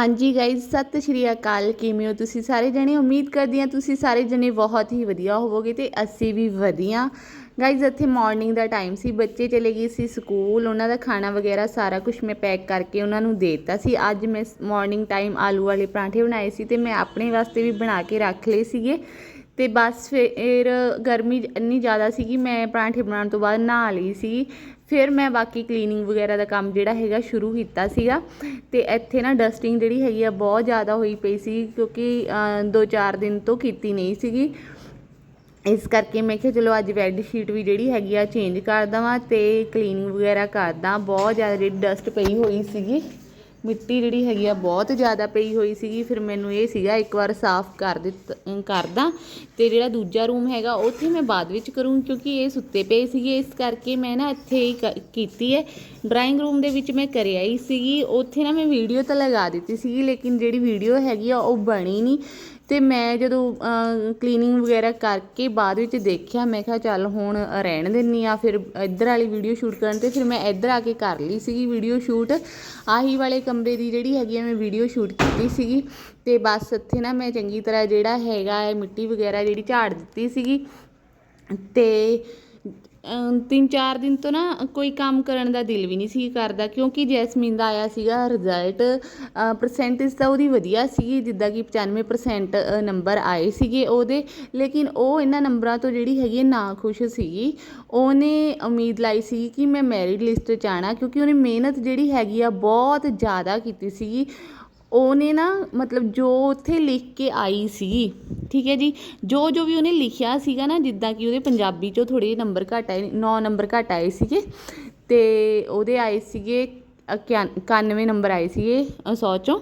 ਹਾਂਜੀ ਗਾਇਜ਼ ਸਤਿ ਸ਼੍ਰੀ ਅਕਾਲ। ਕਿਵੇਂ ਹੋ ਤੁਸੀਂ ਸਾਰੇ ਜਣੇ? ਉਮੀਦ ਕਰਦੀ ਹਾਂ ਤੁਸੀਂ ਸਾਰੇ ਜਣੇ ਬਹੁਤ ਹੀ ਵਧੀਆ ਹੋਵੋਗੇ ਤੇ ਅਸੀਂ ਵੀ ਵਧੀਆ। ਗਾਇਜ਼ ਇੱਥੇ ਮਾਰਨਿੰਗ ਦਾ ਟਾਈਮ ਸੀ, ਬੱਚੇ ਚਲੇ ਗਏ ਸੀ ਸਕੂਲ, ਉਹਨਾਂ ਦਾ ਖਾਣਾ ਵਗੈਰਾ ਸਾਰਾ ਕੁਝ ਮੈਂ ਪੈਕ ਕਰਕੇ ਉਹਨਾਂ ਨੂੰ ਦੇ ਦਿੱਤਾ ਸੀ। ਅੱਜ ਮੈਂ ਮਾਰਨਿੰਗ ਟਾਈਮ ਆਲੂ ਵਾਲੇ ਪਰਾਂਠੇ ਬਣਾਏ ਸੀ ਤੇ ਮੈਂ ਆਪਣੇ ਵਾਸਤੇ ਵੀ ਬਣਾ ਕੇ ਰੱਖ ਲਏ ਸੀਗੇ। ਤੇ ਬਸ ਫਿਰ ਗਰਮੀ ਇੰਨੀ ਜ਼ਿਆਦਾ ਸੀ ਕਿ ਮੈਂ ਪਰਾਂਠੇ ਬਣਾਉਣ ਤੋਂ ਬਾਅਦ ਨਹਾ ਲਈ ਸੀ। ਫਿਰ ਮੈਂ ਬਾਕੀ ਕਲੀਨਿੰਗ ਵਗੈਰਾ ਦਾ ਕੰਮ ਜਿਹੜਾ ਹੈਗਾ ਸ਼ੁਰੂ ਕੀਤਾ ਸੀਗਾ। ਤੇ ਇੱਥੇ ਨਾ ਡਸਟਿੰਗ ਜਿਹੜੀ ਹੈਗੀ ਆ ਬਹੁਤ ਜ਼ਿਆਦਾ ਹੋਈ ਪਈ ਸੀ ਕਿਉਂਕਿ 2-4 ਦਿਨ ਤੋਂ ਕੀਤੀ ਨਹੀਂ ਸੀਗੀ। ਇਸ ਕਰਕੇ ਮੈਂ ਕਿਹਾ ਚਲੋ ਅੱਜ ਬੈੱਡ ਸ਼ੀਟ ਵੀ ਜਿਹੜੀ ਹੈਗੀ ਆ ਚੇਂਜ ਕਰ ਦਵਾਂ ਤੇ ਕਲੀਨਿੰਗ ਵਗੈਰਾ ਕਰਦਾ। ਬਹੁਤ ਜ਼ਿਆਦਾ ਜਿਹੜੀ ਡਸਟ ਪਈ ਹੋਈ ਸੀਗੀ। ਮਿੱਟੀ ਜਿਹੜੀ ਹੈਗੀ ਆ ਬਹੁਤ ਜ਼ਿਆਦਾ ਪਈ ਹੋਈ ਸੀਗੀ। ਫਿਰ ਮੈਨੂੰ ਇਹ ਸੀਗਾ, ਇੱਕ ਵਾਰ ਸਾਫ਼ ਕਰ ਦਿੱਤਾ ਕਰਦਾ ਤੇ ਜਿਹੜਾ ਦੂਜਾ ਰੂਮ ਹੈਗਾ, ਉੱਥੇ ਮੈਂ ਬਾਅਦ ਵਿੱਚ ਕਰੂੰ ਕਿਉਂਕਿ ਇਹ ਸੁੱਤੇ ਪਏ ਸੀਗੇ। ਇਸ ਕਰਕੇ ਮੈਂ ਨਾ ਇੱਥੇ ਹੀ ਕ- ਕੀਤੀ ਹੈ। ਡਰਾਇੰਗ ਰੂਮ ਦੇ ਵਿੱਚ ਮੈਂ ਕਰਿਆ ਹੀ ਸੀਗੀ। ਉੱਥੇ ਨਾ ਮੈਂ ਵੀਡੀਓ ਤਾਂ ਲਗਾ ਦਿੱਤੀ ਸੀਗੀ, ਲੇਕਿਨ ਜਿਹੜੀ ਵੀਡੀਓ ਹੈਗੀ ਆ, ਉਹ ਬਣੀ ਨਹੀਂ। ਅਤੇ ਮੈਂ ਜਦੋਂ ਕਲੀਨਿੰਗ ਵਗੈਰਾ ਕਰਕੇ ਬਾਅਦ ਵਿੱਚ ਦੇਖਿਆ, ਮੈਂ ਕਿਹਾ ਚੱਲ ਹੁਣ ਰਹਿਣ ਦਿੰਦੀ ਹਾਂ ਫਿਰ ਇੱਧਰ ਵਾਲੀ ਵੀਡੀਓ ਸ਼ੂਟ ਕਰਨ ਤੇ ਫਿਰ ਮੈਂ ਇੱਧਰ ਆ ਕੇ ਕਰ ਲਈ ਸੀਗੀ ਵੀਡੀਓ ਸ਼ੂਟ ਆਹੀ ਵਾਲੇ ਕਮਰੇ ਦੀ ਜਿਹੜੀ ਹੈਗੀ ਆ, ਮੈਂ ਵੀਡੀਓ ਸ਼ੂਟ ਕੀਤੀ ਸੀਗੀ ਅਤੇ ਬਸ ਇੱਥੇ ਨਾ ਮੈਂ ਚੰਗੀ ਤਰ੍ਹਾਂ ਜਿਹੜਾ ਹੈਗਾ ਹੈ ਮਿੱਟੀ ਵਗੈਰਾ ਜਿਹੜੀ ਝਾੜ ਦਿੱਤੀ ਸੀਗੀ ਅਤੇ ਤਿੰਨ ਚਾਰ ਦਿਨ ਤੋਂ ਨਾ ਕੋਈ ਕੰਮ ਕਰਨ ਦਾ ਦਿਲ ਵੀ ਨਹੀਂ ਸੀ ਕਰਦਾ, ਕਿਉਂਕਿ ਜੈਸਮੀਨ ਦਾ ਆਇਆ ਸੀਗਾ ਰਿਜ਼ਲਟ ਪਰਸੈਂਟੇਜ ਤਾਂ ਉਹਦੀ ਵਧੀਆ ਸੀਗੀ, ਜਿੱਦਾਂ ਕਿ 95% ਨੰਬਰ ਆਏ ਸੀਗੇ ਉਹਦੇ, ਲੇਕਿਨ ਉਹ ਇਹਨਾਂ ਨੰਬਰਾਂ ਤੋਂ ਜਿਹੜੀ ਹੈਗੀ ਨਾ ਖੁਸ਼ ਸੀਗੀ। ਉਹਨੇ ਉਮੀਦ ਲਾਈ ਸੀ ਕਿ ਮੈਂ ਮੈਰਿਟ ਲਿਸਟ 'ਚ ਆਣਾ ਕਿਉਂਕਿ ਉਹਨੇ ਮਿਹਨਤ ਜਿਹੜੀ ਹੈਗੀ ਆ, ਬਹੁਤ ਜ਼ਿਆਦਾ ਕੀਤੀ ਸੀਗੀ। ਉਹਨੇ ਨਾ ਮਤਲਬ ਜੋ ਉੱਥੇ ਲਿਖ ਕੇ ਆਈ ਸੀ, ਠੀਕ ਹੈ ਜੀ, ਜੋ ਜੋ ਵੀ ਉਹਨੇ ਲਿਖਿਆ ਸੀਗਾ ਨਾ, ਜਿੱਦਾਂ ਕਿ ਉਹਦੇ ਪੰਜਾਬੀ 'ਚੋਂ ਥੋੜ੍ਹੇ ਜਿਹੇ ਨੰਬਰ ਘੱਟ ਆਏ 9 ਨੰਬਰ ਘੱਟ ਆਏ ਸੀਗੇ ਅਤੇ ਉਹਦੇ ਆਏ ਸੀਗੇ ਇਕਿਆ- ਇਕਾਨਵੇਂ ਨੰਬਰ ਆਏ ਸੀਗੇ 100 ਚੋਂ,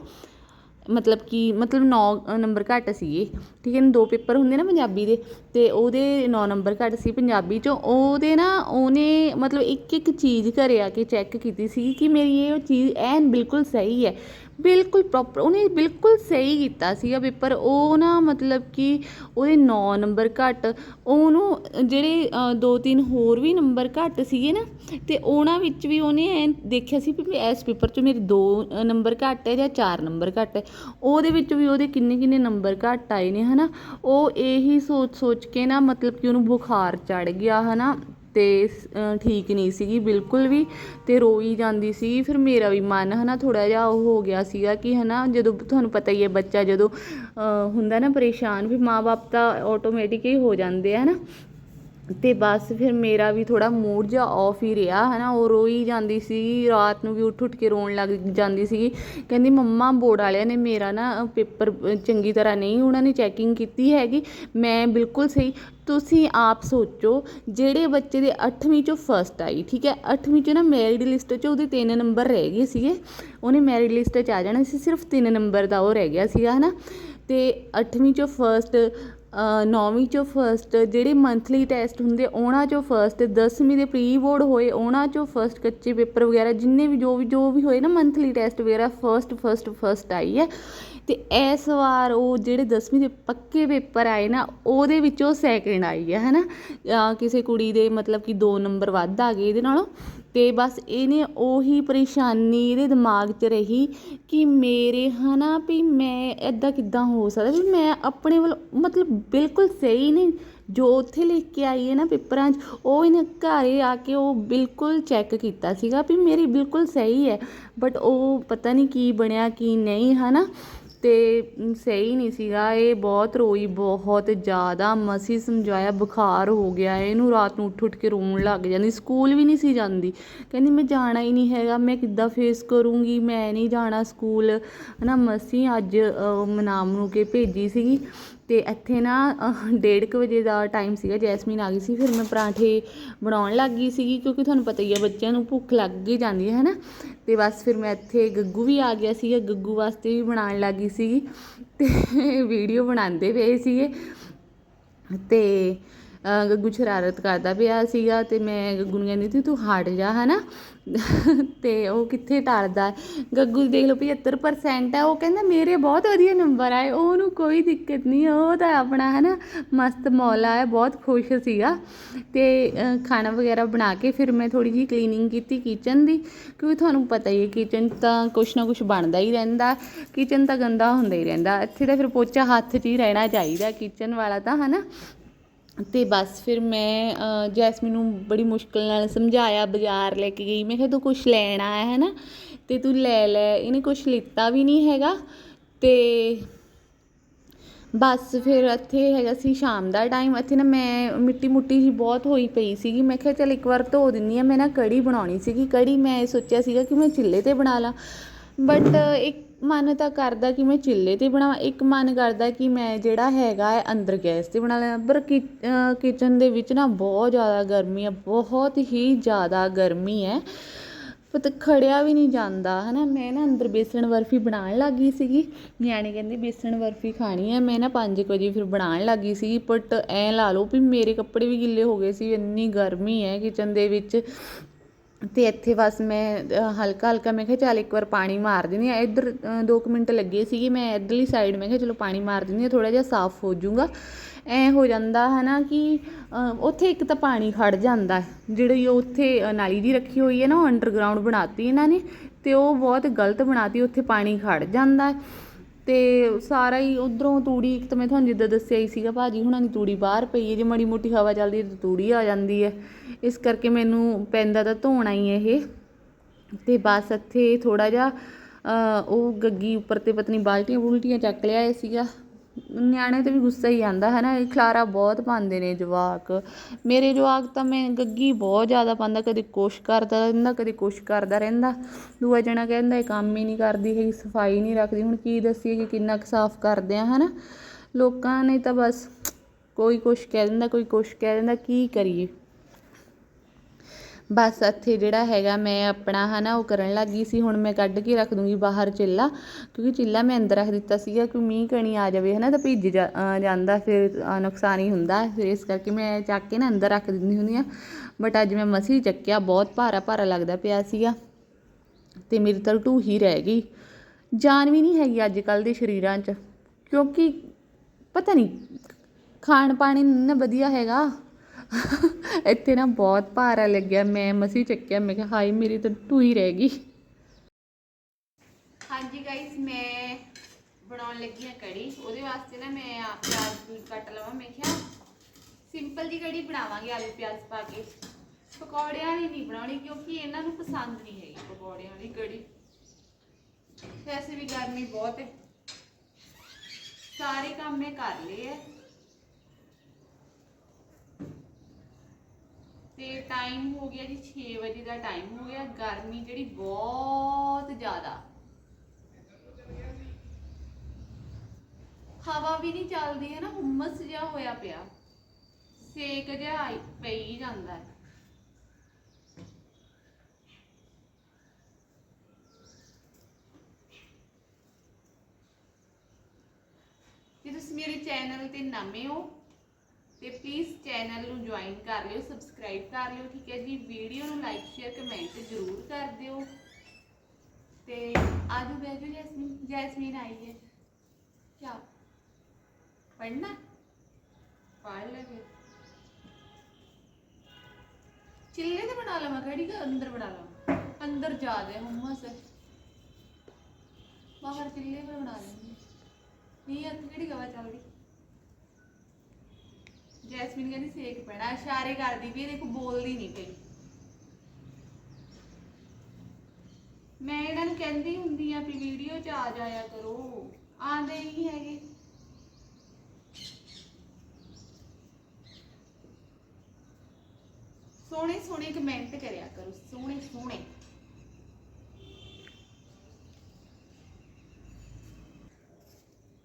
ਮਤਲਬ ਕਿ ਮਤਲਬ 9 ਨੰਬਰ ਘੱਟ ਸੀਗੇ, ਠੀਕ ਹੈ ਨਾ ਦੋ ਪੇਪਰ ਹੁੰਦੇ ਨਾ ਪੰਜਾਬੀ ਦੇ, ਤੇ ਉਹਦੇ 9 ਨੰਬਰ ਘੱਟ ਸੀ ਪੰਜਾਬੀ ਚੋਂ, ਉਹਦੇ ਨਾ ਉਹਨੇ ਮਤਲਬ ਇੱਕ ਇੱਕ ਚੀਜ਼ ਘਰੇ ਆ ਕੇ ਚੈੱਕ ਕੀਤੀ ਸੀ ਕਿ ਮੇਰੀ ਇਹ ਚੀਜ਼ ਐਨ ਬਿਲਕੁਲ ਸਹੀ ਹੈ ਬਿਲਕੁਲ ਪ੍ਰੋਪਰ ਉਹਨੇ ਬਿਲਕੁਲ ਸਹੀ ਕੀਤਾ ਸੀਗਾ ਪੇਪਰ। ਉਹ ਨਾ ਮਤਲਬ ਕਿ ਉਹਦੇ 9 ਨੰਬਰ ਘੱਟ, ਉਹਨੂੰ ਜਿਹੜੇ ਦੋ ਤਿੰਨ ਹੋਰ ਵੀ ਨੰਬਰ ਘੱਟ ਸੀਗੇ ਨਾ ਅਤੇ ਉਹਨਾਂ ਵਿੱਚ ਵੀ ਉਹਨੇ ਐਂ ਦੇਖਿਆ ਸੀ ਵੀ ਇਸ ਪੇਪਰ 'ਚ ਮੇਰੇ ਦੋ ਨੰਬਰ ਘੱਟ ਹੈ ਜਾਂ ਚਾਰ ਨੰਬਰ ਘੱਟ ਹੈ। ਉਹਦੇ ਵਿੱਚ ਵੀ ਉਹਦੇ ਕਿੰਨੇ ਕਿੰਨੇ ਨੰਬਰ ਘੱਟ ਆਏ ਨੇ ਹੈ ਨਾ ਉਹ ਇਹੀ ਸੋਚ ਸੋਚ ਕੇ ਨਾ ਮਤਲਬ ਕਿ ਉਹਨੂੰ ਬੁਖਾਰ ਚੜ ਗਿਆ ਹੈ ਨਾ ਤੇ ਠੀਕ ਨਹੀਂ ਸੀਗੀ, ਬਿਲਕੁਲ ਵੀ। ਤੇ ਰੋਈ ਜਾਂਦੀ ਸੀ। ਫਿਰ ਮੇਰਾ ਵੀ ਮਨ ਹਨਾ ਥੋੜਾ ਜਿਹਾ ਉਹ ਹੋ ਗਿਆ ਸੀਗਾ ਕਿ ਹਨਾ ਜਦੋਂ ਤੁਹਾਨੂੰ ਪਤਾ ਹੀ ਹੈ ਬੱਚਾ ਜਦੋਂ ਹੁੰਦਾ ਨਾ ਪਰੇਸ਼ਾਨ ਫਿਰ ਮਾਪੇ ਤਾਂ ਆਟੋਮੈਟਿਕ ਹੀ ਹੋ ਜਾਂਦੇ ਆ ਹਨਾ। ਅਤੇ ਬਸ ਫਿਰ ਮੇਰਾ ਵੀ ਥੋੜ੍ਹਾ ਮੂਡ ਜਿਹਾ ਔਫ ਹੀ ਰਿਹਾ ਹੈ ਨਾ ਉਹ ਰੋਈ ਜਾਂਦੀ ਸੀ ਰਾਤ ਨੂੰ ਵੀ ਉੱਠ ਉੱਠ ਕੇ ਰੋਣ ਲੱਗ ਜਾਂਦੀ ਸੀ ਕਹਿੰਦੀ, ਮੰਮਾ ਬੋਰਡ ਵਾਲਿਆਂ ਨੇ ਮੇਰਾ ਨਾ ਪੇਪਰ ਚੰਗੀ ਤਰ੍ਹਾਂ ਨਹੀਂ, ਉਹਨਾਂ ਨੇ ਚੈਕਿੰਗ ਕੀਤੀ ਹੈਗੀ, ਮੈਂ ਬਿਲਕੁਲ ਸਹੀ। ਤੁਸੀਂ ਆਪ ਸੋਚੋ, ਜਿਹੜੇ ਬੱਚੇ ਦੇ 8ਵੀਂ ਚੋਂ ਫਸਟ ਆਈ, ਠੀਕ ਹੈ 8ਵੀਂ 'ਚੋਂ ਨਾ ਮੈਰਿਟ ਲਿਸਟ 'ਚ ਉਹਦੇ 3 ਨੰਬਰ ਰਹਿ ਗਏ ਸੀਗੇ। ਉਹਨੇ ਮੈਰਿਟ ਲਿਸਟ 'ਚ ਆ ਜਾਣਾ ਸੀ, ਸਿਰਫ 3 ਨੰਬਰ ਦਾ ਉਹ ਰਹਿ ਗਿਆ ਸੀਗਾ ਹੈ ਨਾ ਤੇ 8ਵੀਂ ਚੋਂ ਫਸਟ ਨੌਵੀਂ ਚੋਂ ਫਸਟ ਜਿਹੜੇ ਮੰਥਲੀ ਟੈਸਟ ਹੁੰਦੇ, ਉਹਨਾਂ ਚੋਂ ਫਸਟ 10ਵੀਂ ਦੇ ਪ੍ਰੀ ਬੋਰਡ ਹੋਏ, ਉਹਨਾਂ ਚੋਂ ਫਸਟ ਕੱਚੇ ਪੇਪਰ ਵਗੈਰਾ, ਜਿੰਨੇ ਵੀ ਜੋ ਵੀ ਜੋ ਵੀ ਹੋਏ ਨਾ ਮੰਥਲੀ ਟੈਸਟ ਵਗੈਰਾ ਫਸਟ ਫਸਟ ਫਸਟ ਆਈ ਹੈ। ਤੇ ਇਸ ਵਾਰ ਉਹ ਜਿਹੜੇ 10ਵੀਂ ਦੇ ਪੱਕੇ ਪੇਪਰ ਆਏ ਨਾ, ਉਹਦੇ ਵਿੱਚੋਂ ਸੈਕਿੰਡ ਆਈ ਹੈ, ਹਨਾ? ਕਿਸੇ ਕੁੜੀ ਦੇ ਮਤਲਬ ਕਿ 2 ਨੰਬਰ ਵੱਧ ਆ ਗਏ ਇਹਦੇ ਨਾਲੋਂ। ਅਤੇ ਬਸ ਇਹਨੇ ਉਹੀ ਪਰੇਸ਼ਾਨੀ ਇਹਦੇ ਦਿਮਾਗ 'ਚ ਰਹੀ ਕਿ ਮੇਰੇ ਹੈ ਨਾ ਵੀ ਮੈਂ ਇੱਦਾਂ ਕਿੱਦਾਂ ਹੋ ਸਕਦਾ ਵੀ ਮੈਂ ਆਪਣੇ ਵੱਲ ਮਤਲਬ ਬਿਲਕੁਲ ਸਹੀ ਨਹੀਂ। ਜੋ ਉੱਥੇ ਲਿਖ ਕੇ ਆਈ ਹੈ ਨਾ ਪੇਪਰਾਂ 'ਚ, ਉਹ ਇਹਨੇ ਘਰ ਆ ਕੇ ਉਹ ਬਿਲਕੁਲ ਚੈੱਕ ਕੀਤਾ ਸੀਗਾ ਵੀ ਮੇਰੀ ਬਿਲਕੁਲ ਸਹੀ ਹੈ। ਬਟ ਉਹ ਪਤਾ ਨਹੀਂ ਕੀ ਬਣਿਆ, ਕੀ ਨਹੀਂ ਹੈ ਨਾ ਮ, ਸਹੀ ਨਹੀਂ ਸੀਗਾ। ਇਹ ਬਹੁਤ ਰੋਈ ਬਹੁਤ ਜ਼ਿਆਦਾ ਮਸੀ ਸਮਝਾਇਆ ਬੁਖਾਰ ਹੋ ਗਿਆ। ਇਹਨੂੰ ਰਾਤ ਨੂੰ ਉੱਠ ਉੱਠ ਕੇ ਰੋਣ ਲੱਗ ਜਾਂਦੀ। ਸਕੂਲ ਵੀ ਨਹੀਂ ਸੀ ਜਾਂਦੀ। ਕਹਿੰਦੀ ਮੈਂ ਜਾਣਾ ਹੀ ਨਹੀਂ ਹੈਗਾ। ਮੈਂ ਕਿੱਦਾਂ ਫੇਸ ਕਰੂੰਗੀ? ਮੈਂ ਨਹੀਂ ਜਾਣਾ ਸਕੂਲ। ਹੈ ਨਾ ਮਸੀ ਅੱਜ ਮਨਾਮ ਨੂੰ ਕੇ ਭੇਜੀ ਸੀਗੀ। ਅਤੇ ਇੱਥੇ ਨਾ ਡੇਢ ਕੁ ਵਜੇ ਦਾ ਟਾਈਮ ਸੀਗਾ, ਜੈਸਮੀਨ ਆ ਗਈ ਸੀ, ਫਿਰ ਮੈਂ ਪਰਾਂਠੇ ਬਣਾਉਣ ਲੱਗ ਗਈ ਸੀਗੀ, ਕਿਉਂਕਿ ਤੁਹਾਨੂੰ ਪਤਾ ਹੀ ਹੈ ਬੱਚਿਆਂ ਨੂੰ ਭੁੱਖ ਲੱਗ ਹੀ ਜਾਂਦੀ ਹੈ ਨਾ ਅਤੇ ਬਸ ਫਿਰ ਮੈਂ ਇੱਥੇ ਗੱਗੂ ਵੀ ਆ ਗਿਆ ਸੀਗਾ, ਗੱਗੂ ਵਾਸਤੇ ਵੀ ਬਣਾਉਣ ਲੱਗ ਗਈ ਸੀਗੀ। ਅਤੇ ਵੀਡੀਓ ਬਣਾਉਂਦੇ ਪਏ ਸੀਗੇ। ਅਤੇ ਗੱਗੂ ਸ਼ਰਾਰਤ ਕਰਦਾ ਪਿਆ ਸੀਗਾ ਤੇ ਮੈਂ ਗੱਗੂ ਨੂੰ ਕਹਿੰਦੀ ਸੀ, ਤੂੰ ਹਟ ਜਾ, ਹਨਾ? ਤੇ ਉਹ ਕਿੱਥੇ ਟਲਦਾ? ਗੱਗੂ ਦੇਖ ਲਓ 75% ਹੈ ਉਹ ਕਹਿੰਦਾ, ਮੇਰੇ ਬਹੁਤ ਵਧੀਆ ਨੰਬਰ ਆਏ, ਉਹਨੂੰ ਕੋਈ ਦਿੱਕਤ ਨਹੀਂ ਉਹ ਤਾਂ ਆਪਣਾ, ਹਨਾ, ਮਸਤ ਮੌਲਾ ਹੈ, ਬਹੁਤ ਖੁਸ਼ ਸੀਗਾ। ਤੇ ਖਾਣਾ ਵਗੈਰਾ ਬਣਾ ਕੇ ਫਿਰ ਮੈਂ ਥੋੜੀ ਜਿਹੀ ਕਲੀਨਿੰਗ ਕੀਤੀ ਕਿਚਨ ਦੀ, ਕਿਉਂਕਿ ਤੁਹਾਨੂੰ ਪਤਾ ਹੀ ਹੈ ਕਿਚਨ ਤਾਂ ਕੁਛ ਨਾ ਕੁਛ ਬਣਦਾ ਹੀ ਰਹਿੰਦਾ। ਕਿਚਨ ਤਾਂ ਗੰਦਾ ਹੁੰਦਾ ਹੀ ਰਹਿੰਦਾ। ਇੱਥੇ ਤਾਂ ਫਿਰ ਪੋਚਾ ਹੱਥ 'ਚ ਹੀ ਰਹਿਣਾ ਚਾਹੀਦਾ ਕਿਚਨ ਵਾਲਾ ਤਾਂ, ਹਨਾ? ਅਤੇ ਬਸ ਫਿਰ ਮੈਂ ਅਹ, ਜੈਸਮੀਨ ਨੂੰ ਬੜੀ ਮੁਸ਼ਕਿਲ ਨਾਲ ਸਮਝਾਇਆ ਬਾਜ਼ਾਰ ਲੈ ਕੇ ਗਈ। ਮੈਂ ਕਿਹਾ ਤੂੰ ਕੁਛ ਲੈਣਾ ਹੈ ਨਾ? ਅਤੇ ਤੂੰ ਲੈ ਲੈ ਇਹਨੇ ਕੁਛ ਲਿੱਤਾ ਵੀ ਨਹੀਂ ਹੈਗਾ। ਅਤੇ ਬਸ ਫਿਰ ਇੱਥੇ ਹੈਗਾ ਸੀ ਸ਼ਾਮ ਦਾ ਟਾਈਮ। ਇੱਥੇ ਨਾ ਮੈਂ ਮਿੱਟੀ ਮੁੱਟੀ ਜੀ ਬਹੁਤ ਹੋਈ ਪਈ ਸੀਗੀ। ਮੈਂ ਕਿਹਾ ਚੱਲ ਇੱਕ ਵਾਰ ਧੋ ਦਿੰਨੀ ਆ ਮੈਂ ਨਾ ਕੜੀ ਬਣਾਉਣੀ ਸੀਗੀ। ਕੜੀ ਮੈਂ ਸੋਚਿਆ ਸੀਗਾ ਕਿ ਮੈਂ ਚਿੱਲੇ ਤੇ ਬਣਾ ਲਾਂ। ਬਟ ਇੱਕ ਮਨ ਤਾਂ ਕਰਦਾ ਕਿ ਮੈਂ ਚਿੱਲੇ ਤੇ ਬਣਾਵਾਂ ਇੱਕ ਮਨ ਕਰਦਾ ਕਿ ਮੈਂ ਜਿਹੜਾ ਹੈਗਾ ਹੈ ਅੰਦਰ ਗੈਸ ਤੇ ਬਣਾ ਲਾਂ ਪਰ ਕਿਚਨ ਦੇ ਵਿੱਚ ਨਾ ਬਹੁਤ ਜ਼ਿਆਦਾ ਗਰਮੀ ਹੈ, ਬਹੁਤ ਹੀ ਜ਼ਿਆਦਾ ਗਰਮੀ ਹੈ। ਪਤਾ ਖੜਿਆ ਵੀ ਨਹੀਂ ਜਾਂਦਾ, ਹਨਾ? ਮੈਂ ਨਾ ਅੰਦਰ ਬੇਸਣ ਬਰਫੀ ਬਣਾਉਣ ਲੱਗੀ ਸੀਗੀ। ਨਿਆਣੇ ਕਹਿੰਦੇ ਬੇਸਣ ਬਰਫੀ ਖਾਣੀ ਹੈ। ਮੈਂ ਨਾ 5 ਵਜੇ ਫਿਰ ਬਣਾਉਣ ਲੱਗੀ ਸੀਗੀ ਬਟ ਐ ਲਾ ਲਓ ਵੀ ਮੇਰੇ ਕੱਪੜੇ ਵੀ ਗਿੱਲੇ ਹੋ ਗਏ ਸੀ, ਇੰਨੀ ਗਰਮੀ ਹੈ ਕਿਚਨ ਦੇ ਵਿੱਚ। ਅਤੇ ਇੱਥੇ ਬਸ ਮੈਂ ਹਲਕਾ ਹਲਕਾ ਮੈਂ ਕਿਹਾ ਚੱਲ ਇੱਕ ਵਾਰ ਪਾਣੀ ਮਾਰ ਦਿੰਦੀ ਹਾਂ। ਇੱਧਰ ਦੋ ਕੁ ਮਿੰਟ ਲੱਗੇ ਸੀਗੇ। ਮੈਂ ਇੱਧਰਲੀ ਸਾਈਡ ਮੈਂ ਕਿਹਾ ਚਲੋ ਪਾਣੀ ਮਾਰ ਦਿੰਦੀ ਹਾਂ, ਥੋੜ੍ਹਾ ਜਿਹਾ ਸਾਫ਼ ਹੋ ਜਾਊਗਾ। ਐਂ ਹੋ ਜਾਂਦਾ ਹੈ ਨਾ ਕਿ ਉੱਥੇ ਇੱਕ ਤਾਂ ਪਾਣੀ ਖੜ ਜਾਂਦਾ ਜਿਹੜੀ ਉਹ ਉੱਥੇ ਨਾਲੀ ਦੀ ਰੱਖੀ ਹੋਈ ਹੈ ਨਾ, ਉਹ ਅੰਡਰਗਰਾਉਂਡ ਬਣਾਤੀ ਇਹਨਾਂ ਨੇ ਅਤੇ ਉਹ ਬਹੁਤ ਗਲਤ ਬਣਾਤੀ, ਉੱਥੇ ਪਾਣੀ ਖੜ ਜਾਂਦਾ ਅਤੇ ਸਾਰਾ ਹੀ ਉੱਧਰੋਂ ਤੂੜੀ, ਇੱਕ ਤਾਂ ਮੈਂ ਤੁਹਾਨੂੰ ਜਿੱਦਾਂ ਦੱਸਿਆ ਹੀ ਸੀਗਾ, ਭਾਜੀ ਹੁਣਾਂ ਦੀ ਤੂੜੀ ਬਾਹਰ ਪਈ ਹੈ, ਜੇ ਮਾੜੀ ਮੋਟੀ ਹਵਾ ਚੱਲਦੀ ਹੈ ਤਾਂ ਤੂੜੀ ਆ ਜਾਂਦੀ ਹੈ। ਇਸ ਕਰਕੇ ਮੈਨੂੰ ਪੈਂਦਾ ਤਾਂ ਧੋਣਾ ਹੀ ਇਹ। ਅਤੇ ਬਸ ਇੱਥੇ ਥੋੜ੍ਹਾ ਜਿਹਾ ਉਹ ਗੱਗੀ ਉੱਪਰ ਤੇ ਪਤਨੀ ਬਾਲਟੀਆਂ ਬੁਲਟੀਆਂ ਚੱਕ ਲਿਆਏ ਸੀਗਾ। ਨਿਆਣੇ ਤੇ ਵੀ ਗੁੱਸਾ ਹੀ ਆਉਂਦਾ ਹੈ ਨਾ ਇਹ ਖਿਲਾਰਾ ਬਹੁਤ ਪਾਉਂਦੇ ਨੇ ਜਵਾਕ। ਮੇਰੇ ਜਵਾਕ ਤਾਂ ਮੈਂ ਗੱਗੀ ਬਹੁਤ ਜ਼ਿਆਦਾ ਪਾਉਂਦਾ, ਕਦੇ ਕੁਛ ਕਰਦਾ ਰਹਿੰਦਾ, ਕਦੇ ਕੁਛ ਕਰਦਾ ਰਹਿੰਦਾ। ਦੂਆ ਜਣਾ ਕਹਿੰਦਾ, ਇਹ ਕੰਮ ਹੀ ਨਹੀਂ ਕਰਦੀ ਹੈਗੀ, ਸਫ਼ਾਈ ਨਹੀਂ ਰੱਖਦੀ। ਹੁਣ ਕੀ ਦੱਸੀਏ ਕਿ ਕਿੰਨਾ ਕੁ ਸਾਫ਼ ਕਰਦੇ ਆ ਨਾ ਲੋਕਾਂ ਨੇ ਤਾਂ ਬਸ ਕੋਈ ਕੁਛ ਕਹਿ ਦਿੰਦਾ, ਕੋਈ ਕੁਛ ਕਹਿ ਦਿੰਦਾ, ਕੀ ਕਰੀਏ? ਬਸ ਇੱਥੇ ਜਿਹੜਾ ਹੈਗਾ ਮੈਂ ਆਪਣਾ ਹੈ ਨਾ ਉਹ ਕਰਨ ਲੱਗ ਗਈ ਸੀ। ਹੁਣ ਮੈਂ ਕੱਢ ਕੇ ਰੱਖ ਦੂੰਗੀ ਬਾਹਰ ਚਿੱਲਾ, ਕਿਉਂਕਿ ਚਿੱਲਾ ਮੈਂ ਅੰਦਰ ਰੱਖ ਦਿੱਤਾ ਸੀਗਾ ਕਿ ਮੀਂਹ ਕਣੀ ਆ ਜਾਵੇ ਹੈ ਨਾ ਤਾਂ ਭਿੱਜ ਜਾ- ਜਾਂਦਾ ਫਿਰ ਨੁਕਸਾਨ ਹੀ ਹੁੰਦਾ। ਫਿਰ ਇਸ ਕਰਕੇ ਮੈਂ ਚੱਕ ਕੇ ਨਾ ਅੰਦਰ ਰੱਖ ਦਿੰਦੀ ਹੁੰਦੀ ਆ ਬਟ ਅੱਜ ਮੈਂ ਮਸੀ ਚੱਕਿਆ, ਬਹੁਤ ਭਾਰਾ ਭਾਰਾ ਲੱਗਦਾ ਪਿਆ ਸੀਗਾ। ਤੇ ਮੇਰੀ ਤਾਂ ਢੂਹੀ ਰਹਿ ਗਈ। ਜਾਨ ਵੀ ਨਹੀਂ ਹੈਗੀ ਅੱਜ ਕੱਲ ਦੇ ਸਰੀਰਾਂ 'ਚ। ਕਿਉਂਕਿ ਪਤਾ ਨਹੀਂ ਖਾਣ ਪਾਣੀ ਨਹੀਂ ਨਾ ਵਧੀਆ ਹੈਗਾ। ਇੱਥੇ ਨਾ ਬਹੁਤ ਭਾਰਾ ਲੱਗਿਆ। ਮੈਂ ਮਸੀ ਚੱਕਿਆ। ਮੈਂ ਕਿਹਾ, ਹਾਏ, ਮੇਰੀ ਤਾਂ ਢੂਹੀ ਰਹਿ ਗਈ। ਹਾਂਜੀ ਗਾਇਸ ਮੈਂ ਬਣਾਉਣ ਲੱਗੀ ਹਾਂ ਕੜੀ। ਉਹਦੇ ਵਾਸਤੇ ਨਾ ਮੈਂ ਆ ਪਿਆਜ਼ ਪੂਜ਼ ਕੱਟ ਲਵਾਂ। ਮੈਂ ਕਿਹਾ ਸਿੰਪਲ ਜੀ ਕੜੀ ਬਣਾਵਾਂਗੇ ਆਲੂ ਪਿਆਜ਼ ਪਾ ਕੇ। ਪਕੌੜਿਆਂ ਵਾਲੀ ਨਹੀਂ ਬਣਾਉਣੀ, ਕਿਉਂਕਿ ਇਹਨਾਂ ਨੂੰ ਪਸੰਦ ਨਹੀਂ ਹੈਗੀ ਪਕੌੜਿਆਂ ਵਾਲੀ ਕੜੀ। ਵੈਸੇ ਵੀ ਗਰਮੀ ਬਹੁਤ ਹੈ। ਸਾਰੇ ਕੰਮ ਮੈਂ ਕਰ ਲਏ ਹੈ। ਤੇ ਟਾਈਮ ਹੋ ਗਿਆ ਜੀ 6 ਵਜੇ ਦਾ ਟਾਈਮ ਹੋ ਗਿਆ, ਗਰਮੀ ਜਿਹੜੀ ਬਹੁਤ ਜ਼ਿਆਦਾ। ਹਵਾ ਵੀ ਨਹੀਂ ਚੱਲਦੀ, ਹੈ ਨਾ? ਹੁਮਸ ਜਿਹਾ ਹੋਇਆ ਪਿਆ। ਸੇਕ ਜਿਹਾ ਆਈ- ਪਈ ਜਾਂਦਾ ਹੈ। ਜੇ ਤੁਸੀਂ ਮੇਰੇ ਚੈਨਲ ਤੇ ਨਵੇਂ ਹੋ ਤੇ ਪਲੀਜ਼ ਚੈਨਲ ਨੂੰ ਜੁਆਇਨ ਕਰ ਲਿਓ ਸਬਸਕ੍ਰਾਈਬ ਕਰ ਲਿਓ ਠੀਕ ਹੈ ਜੀ ਵੀਡੀਓ ਨੂੰ ਲਾਈਕ ਸ਼ੇਅਰ ਕਮੈਂਟ ਜ਼ਰੂਰ ਕਰ ਦਿਓ ਤੇ ਆਜੋ ਬੈਜੋ ਜੈਸਮੀਨ ਜੈਸਮੀਨ ਆਈ ਹੈ क्या पढ़ना पढ़ ले फिर चिल्ले तो बना लवा घड़ी का अंदर बना लवा अंदर जा दे हुम्मस है बाहर चिल्ले पे बना लेंगे नहीं हथ घड़ी हवा चलदी ਜੈਸਮੀਨ ਕਹਿੰਦੀ ਸੇਕ ਪੈਣਾ, ਇਸ਼ਾਰੇ ਕਰਦੀ ਵੀ ਦੇਖੋ ਬੋਲਦੀ ਨਹੀਂ ਪਈ। ਮੈਂ ਇਹਨਾਂ ਨੂੰ ਕਹਿੰਦੀ ਹੁੰਦੀ ਆ ਵੀ ਵੀਡੀਓ 'ਚ ਆ ਜਾਇਆ ਕਰੋ, ਆਂਦੇ ਹੀ ਨਹੀਂ ਹੈਗੇ। ਸੋਹਣੇ ਸੋਹਣੇ ਕਮੈਂਟ ਕਰਿਆ ਕਰੋ ਸੋਹਣੇ ਸੋਹਣੇ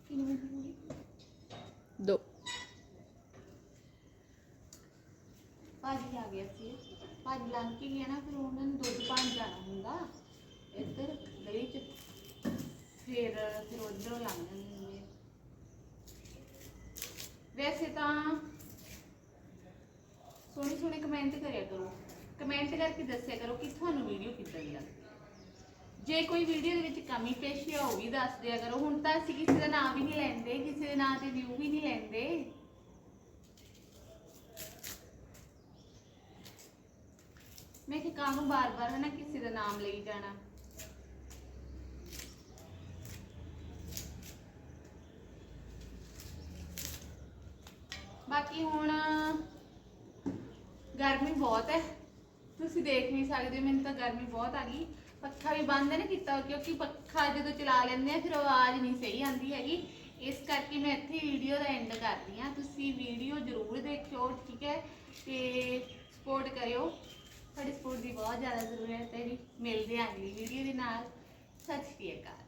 ਕਿੰਨੇ ਮਿੰਟ ਹੋ ਗਏ ਦੋ ਭਾਜੀ ਆ ਗਿਆ ਸੀ ਭਾਜੀ ਲੰਘ ਨਾ, ਫਿਰ ਉਹਨਾਂ ਨੂੰ ਦੁੱਧ ਪਾਣ ਜਾਣਾ ਹੁੰਦਾ ਇੱਧਰ ਗਲੀ 'ਚ, ਫਿਰ ਫਿਰ ਉਧਰੋਂ ਲੰਘ ਜਾਂਦੇ ਹੁੰਦੇ ਆ। ਵੈਸੇ ਤਾਂ ਸੋਹਣੇ ਸੋਹਣੇ ਕਮੈਂਟ ਕਰਿਆ ਕਰੋ। ਕਮੈਂਟ ਕਰਕੇ ਦੱਸਿਆ ਕਰੋ ਕਿ ਤੁਹਾਨੂੰ ਵੀਡੀਓ ਕਿੱਦਾਂ ਦੀ ਲੱਗੀ ਜੇ ਕੋਈ ਵੀਡੀਓ ਦੇ ਵਿੱਚ ਕਮੀ ਪੇਸ਼ੀ ਆ, ਉਹ ਵੀ ਦੱਸ ਦਿਆ ਕਰੋ। ਹੁਣ ਤਾਂ ਅਸੀਂ ਕਿਸੇ ਦਾ ਨਾਮ ਵੀ ਨਹੀਂ ਲੈਂਦੇ, ਕਿਸੇ ਦੇ ਨਾਂ ਤੇ ਵਿਊ ਵੀ ਨਹੀਂ ਲੈਂਦੇ। ਮੈਂ ਕਿ ਕਾਹਨੂੰ ਬਾਰ-ਬਾਰ ਹੈ ਨਾ ਕਿਸੇ ਦਾ ਨਾਮ ਲਈ ਜਾਣਾ। ਬਾਕੀ ਹੁਣ ਗਰਮੀ ਬਹੁਤ ਹੈ। ਤੁਸੀਂ ਦੇਖ ਨਹੀਂ ਸਕਦੇ, ਮੈਨੂੰ ਤਾਂ ਗਰਮੀ ਬਹੁਤ ਆ ਗਈ। ਪੱਖਾ ਵੀ ਬੰਦ ਨਹੀਂ ਕੀਤਾ ਕਿਉਂਕਿ ਪੱਖਾ ਜਦੋਂ ਚਲਾ ਲੈਂਦੇ ਆ, ਫਿਰ ਆਵਾਜ਼ ਨਹੀਂ ਸਹੀ ਆਉਂਦੀ ਹੈਗੀ। ਇਸ ਕਰਕੇ ਮੈਂ ਇੱਥੇ ਵੀਡੀਓ ਦਾ ਐਂਡ ਕਰਦੀ ਆ ਤੁਸੀਂ ਵੀਡੀਓ ਜ਼ਰੂਰ ਦੇਖਿਓ, ਠੀਕ ਹੈ? ਤੇ ਸਪੋਰਟ ਕਰਿਓ। ਤੁਹਾਡੇ ਸਪੋਰਟ ਦੀ ਬਹੁਤ ਜ਼ਿਆਦਾ ਜ਼ਰੂਰਤ ਹੈ ਜੀ। ਮਿਲਦੇ ਹਾਂ ਅਗਲੀ ਵੀਡੀਓ ਦੇ ਨਾਲ। ਸਤਿ ਸ਼੍ਰੀ ਅਕਾਲ।